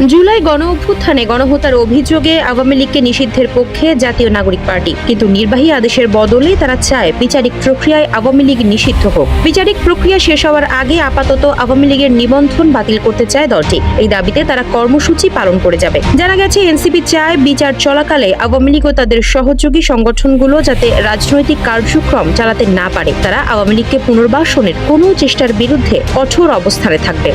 জুলাই গণ অভ্যুত্থানে গণহত্যার অভিযোগে আওয়ামী লীগকে নিষিদ্ধের পক্ষে জাতীয় নাগরিক পার্টি। কিন্তু নির্বাহী আদেশের বদলে তারা চায় বিচারিক প্রক্রিয়ায় আওয়ামী লীগ নিষিদ্ধ হোক। বিচারিক প্রক্রিয়া শেষ হওয়ার আগে আপাতত আওয়ামী লীগের নিবন্ধন বাতিল করতে চায় দলটি। এই দাবিতে তারা কর্মসূচি পালন করে যাবে। জানা গেছে, এনসিপি চায় বিচার চলাকালে আওয়ামী লীগ ও তাদের সহযোগী সংগঠনগুলো যাতে রাজনৈতিক কার্যক্রম চালাতে না পারে। তারা আওয়ামী লীগকে পুনর্বাসনের কোনো চেষ্টার বিরুদ্ধে কঠোর অবস্থানে থাকবে।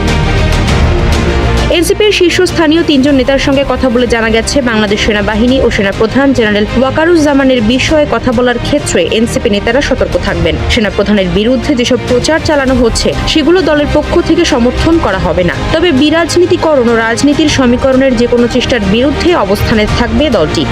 এনসিপির শীর্ষস্থানীয় তিনজন নেতার সঙ্গে কথা বলে জানা গেছে, বাংলাদেশ সেনাবাহিনী ও সেনাপ্রধান জেনারেল ওয়াকারুজ্জামানের বিষয়ে কথা বলার ক্ষেত্রে এনসিপি নেতারা সতর্ক থাকবেন। সেনাপ্রধানের বিরুদ্ধে যেসব প্রচার চালানো হচ্ছে, সেগুলো দলের পক্ষ থেকে সমর্থন করা হবে না। তবে বিরাজনীতিকরণ ও রাজনীতির সমীকরণের যে কোনো চেষ্টার বিরুদ্ধে অবস্থানে থাকবে দলটি।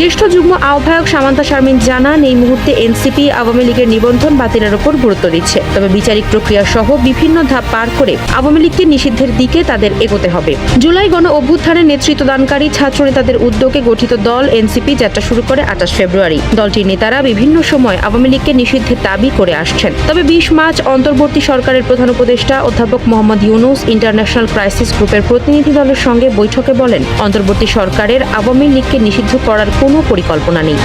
জ্যেষ্ঠ যুগ্ম আহ্বায়ক সামান্তা শারমিন জানান, এই মুহূর্তে এনসিপি আওয়ামী লীগের নিবন্ধন বাতিলের উপর গুরুত্ব দিচ্ছে। তবে বিচারিক প্রক্রিয়া সহ বিভিন্ন ধাপ পার করে আওয়ামী লীগকে নিষিদ্ধের দিকে তাদের এগোতে হবে। জুলাই গণ অভ্যুত্থানের নেতৃত্বদানকারী ছাত্র নেতাদের উদ্যোগে গঠিত দল এনসিপি যাত্রা শুরু করে আঠাশ ফেব্রুয়ারি। দলটির নেতারা বিভিন্ন সময় আওয়ামী লীগকে নিষিদ্ধের দাবি করে আসছেন। তবে বিশ মার্চ অন্তর্বর্তী সরকারের প্রধান উপদেষ্টা অধ্যাপক মোহাম্মদ ইউনুস ইন্টারন্যাশনাল ক্রাইসিস গ্রুপের প্রতিনিধি দলের সঙ্গে বৈঠকে বলেন, অন্তর্বর্তী সরকারের আওয়ামী লীগকে নিষিদ্ধ করার কোনো পরিকল্পনা নেই।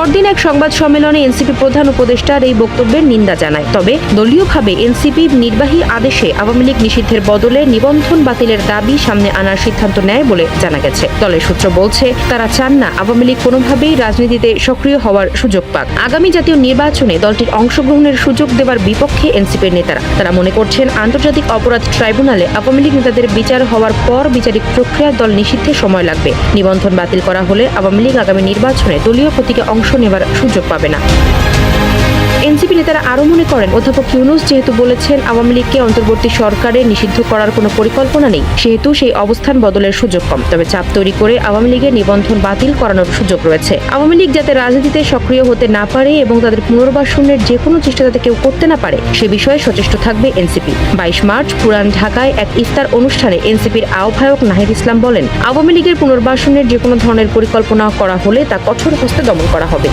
পরদিন এক সংবাদ সম্মেলনে এনসিপি প্রধান উপদেষ্টার এই বক্তব্যের নিন্দা জানায়। তবে দলীয়ভাবে এনসিপি নির্বাহী আদেশে আওয়ামী লীগ নিষিদ্ধের বদলে নিবন্ধন বাতিলের দাবি সামনে আনার সিদ্ধান্ত নেয় বলে জানা গেছে। দলের সূত্র বলছে, তারা চান না আওয়ামী লীগ কোনোভাবেই রাজনীতিতে সক্রিয় হওয়ার সুযোগ পাক। আগামী জাতীয় নির্বাচনে দলটির অংশগ্রহণের সুযোগ দেওয়ার বিপক্ষে এনসিপির নেতারা। তারা মনে করছেন, আন্তর্জাতিক অপরাধ ট্রাইব্যুনালে আওয়ামী লীগ নেতাদের বিচার হওয়ার পর বিচারিক প্রক্রিয়ায় দল নিষিদ্ধে সময় লাগবে। নিবন্ধন বাতিল করা হলে আওয়ামী লীগ আগামী নির্বাচনে দলীয় প্রতীকে অংশ নেবার সুযোগ পাবে না। নেতারা আরও মনে করেন, অধ্যাপক ইউনুস যেহেতু বলেছেন আওয়ামী লীগকে অন্তর্বর্তী সরকারে নিষিদ্ধ করার কোনো পরিকল্পনা নেই, সেহেতু সেই অবস্থান বদলের সুযোগ কম। তবে চাপ তৈরি করে আওয়ামী লীগের নিবন্ধন বাতিল করানোর সুযোগ রয়েছে। আওয়ামী লীগ যাতে রাজনীতিতে সক্রিয় হতে না পারে এবং তাদের পুনর্বাসনের যে কোনো চেষ্টা যাতে কেউ করতে না পারে, সে বিষয়ে সচেষ্ট থাকবে এনসিপি। বাইশ মার্চ পুরান ঢাকায় এক ইফতার অনুষ্ঠানে এনসিপির আহ্বায়ক নাহিদ ইসলাম বলেন, আওয়ামী লীগের পুনর্বাসনের যে কোনো ধরনের পরিকল্পনা করা হলে তা কঠোর হস্তে দমন করা হবে।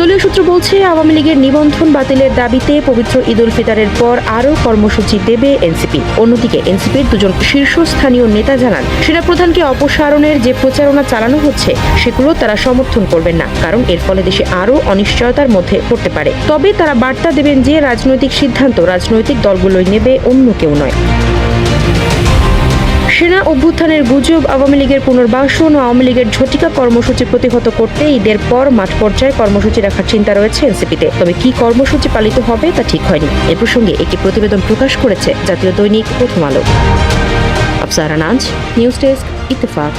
দলীয় সূত্র বলছে, আওয়ামী লীগের নিবন্ধন বাতিলের দাবিতে পবিত্র ঈদ উল ফিতরের পর আরও কর্মসূচি দেবে এনসিপি। অন্যদিকে এনসিপির দুজন শীর্ষস্থানীয় নেতা জানান, সেনাপ্রধানকে অপসারণের যে প্রচারণা চালানো হচ্ছে, সেগুলো তারা সমর্থন করবেন না, কারণ এর ফলে দেশে আরও অনিশ্চয়তার মধ্যে পড়তে পারে। তবে তারা বার্তা দেবেন যে, রাজনৈতিক সিদ্ধান্ত রাজনৈতিক দলগুলোই নেবে, অন্য কেউ নয়। সেনা অভ্যুত্থানের গুজব আওয়ামী লীগের পুনর্বাসন ও আওয়ামী লীগের ঝটিকা কর্মসূচি প্রতিহত করতে ঈদের পর মাঠ পর্যায়ে কর্মসূচি রাখার চিন্তা রয়েছে এনসিপিতে। তবে কি কর্মসূচি পালিত হবে তা ঠিক হয়নি। এ প্রসঙ্গে একটি প্রতিবেদন প্রকাশ করেছে জাতীয় দৈনিক প্রথম আলো। Afsara Naz news desk, Ittefaq.